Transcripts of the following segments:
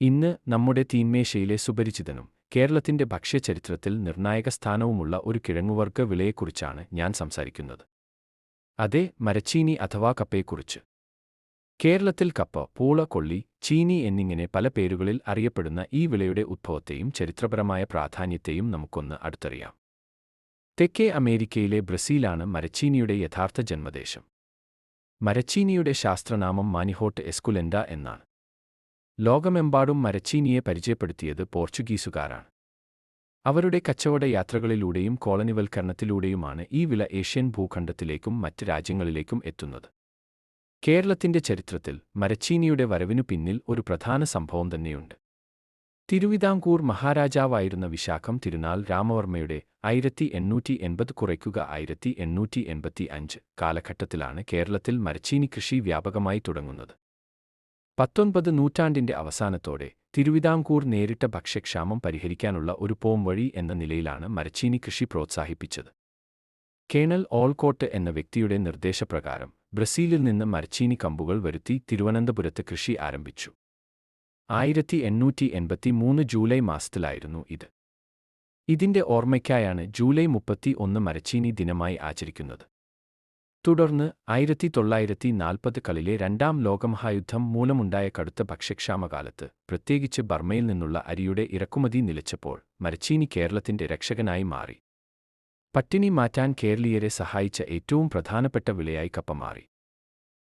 ഇന്ന് നമ്മുടെ തീന്മേശയിലെ സുപരിചിതനും കേരളത്തിന്റെ ഭക്ഷ്യചരിത്രത്തിൽ നിർണായക സ്ഥാനവുമുള്ള ഒരു കിഴങ്ങുവർഗ വിളയെക്കുറിച്ചാണ് ഞാൻ സംസാരിക്കുന്നത്. അതെ മരച്ചീനി അഥവാ കപ്പയെക്കുറിച്ച്. കേരളത്തിൽ കപ്പ പൂള കൊള്ളി ചീനി എന്നിങ്ങനെ പല പേരുകളിൽ അറിയപ്പെടുന്ന ഈ വിളയുടെ ഉദ്ഭവത്തെയും ചരിത്രപരമായ പ്രാധാന്യത്തെയും നമുക്കൊന്ന് അടുത്തറിയാം. തെക്കേ അമേരിക്കയിലെ ബ്രസീലാണ് മരച്ചീനിയുടെ യഥാർത്ഥ ജന്മദേശം. മരച്ചീനിയുടെ ശാസ്ത്രനാമം മാനിഹോട്ട് എസ്കുലെൻഡ എന്നാണ്. ലോകമെമ്പാടും മരച്ചീനിയെ പരിചയപ്പെടുത്തിയത് പോർച്ചുഗീസുകാരാണ്. അവരുടെ കച്ചവട യാത്രകളിലൂടെയും കോളനിവൽക്കരണത്തിലൂടെയുമാണ് ഈ വില ഏഷ്യൻ ഭൂഖണ്ഡത്തിലേക്കും മറ്റ് രാജ്യങ്ങളിലേക്കും എത്തുന്നത്. കേരളത്തിന്റെ ചരിത്രത്തിൽ മരച്ചീനിയുടെ വരവിനു പിന്നിൽ ഒരു പ്രധാന സംഭവം തന്നെയുണ്ട്. തിരുവിതാംകൂർ മഹാരാജാവായിരുന്ന വിശാഖം തിരുനാൾ രാമവർമ്മയുടെ ആയിരത്തി എണ്ണൂറ്റി എൺപത് കുറയ്ക്കുക ആയിരത്തി എണ്ണൂറ്റി എൺപത്തി അഞ്ച് കാലഘട്ടത്തിലാണ് കേരളത്തിൽ മരച്ചീനി കൃഷി വ്യാപകമായി തുടങ്ങുന്നത്. പത്തൊൻപത് നൂറ്റാണ്ടിന്റെ അവസാനത്തോടെ തിരുവിതാംകൂർ നേരിട്ട ഭക്ഷ്യക്ഷാമം പരിഹരിക്കാനുള്ള ഒരു പോംവഴി എന്ന നിലയിലാണ് മരച്ചീനി കൃഷി പ്രോത്സാഹിപ്പിച്ചത്. കേണൽ ഓൾകോട്ട് എന്ന വ്യക്തിയുടെ നിർദ്ദേശപ്രകാരം ബ്രസീലിൽ നിന്ന് മരച്ചീനി കമ്പുകൾ വരുത്തി തിരുവനന്തപുരത്ത് കൃഷി ആരംഭിച്ചു. ആയിരത്തി എണ്ണൂറ്റി എൺപത്തി മൂന്ന് ജൂലൈ മാസത്തിലായിരുന്നു ഇത്. ഇതിന്റെ ഓർമ്മയ്ക്കായാണ് ജൂലൈ മുപ്പത്തി ഒന്ന് മരച്ചീനി ദിനമായി ആചരിക്കുന്നത്. തുടർന്ന് ആയിരത്തി തൊള്ളായിരത്തി നാൽപ്പതുകളിലെ രണ്ടാം ലോകമഹായുദ്ധം മൂലമുണ്ടായ കടുത്ത ഭക്ഷ്യക്ഷാമകാലത്ത് പ്രത്യേകിച്ച് ബർമയിൽ നിന്നുള്ള അരിയുടെ ഇറക്കുമതി നിലച്ചപ്പോൾ മരച്ചീനി കേരളത്തിന്റെ രക്ഷകനായി മാറി. പട്ടിണി മാറ്റാൻ കേരളീയരെ സഹായിച്ച ഏറ്റവും പ്രധാനപ്പെട്ട വിളയായി കപ്പ മാറി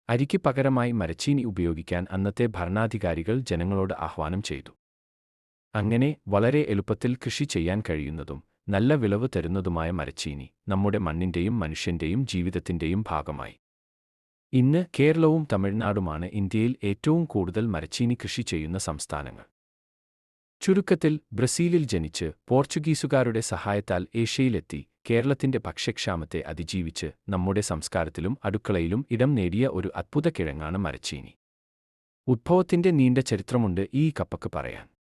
അരിക്ക് പകരമായി മരച്ചീനി ഉപയോഗിക്കാൻ അന്നത്തെ ഭരണാധികാരികൾ ജനങ്ങളോട് ആഹ്വാനം ചെയ്തു. അങ്ങനെ വളരെ എളുപ്പത്തിൽ കൃഷി ചെയ്യാൻ കഴിയുന്നതും നല്ല വിളവ് തരുന്നതുമായ മരച്ചീനി നമ്മുടെ മണ്ണിന്റെയും മനുഷ്യന്റെയും ജീവിതത്തിന്റെയും ഭാഗമായി. ഇന്ന് കേരളവും തമിഴ്നാടുമാണ് ഇന്ത്യയിൽ ഏറ്റവും കൂടുതൽ മരച്ചീനി കൃഷി ചെയ്യുന്ന സംസ്ഥാനങ്ങൾ. ചുരുക്കത്തിൽ ബ്രസീലിൽ ജനിച്ച് പോർച്ചുഗീസുകാരുടെ സഹായത്താൽ ഏഷ്യയിലെത്തി കേരളത്തിന്റെ ഭക്ഷ്യക്ഷാമത്തെ അതിജീവിച്ച് നമ്മുടെ സംസ്കാരത്തിലും അടുക്കളയിലും ഇടം നേടിയ ഒരു അത്ഭുത കിഴങ്ങാണ് മരച്ചീനി. ഉദ്ഭവത്തിന്റെ നീണ്ട ചരിത്രമുണ്ട് ഈ കപ്പക്ക് പറയാൻ.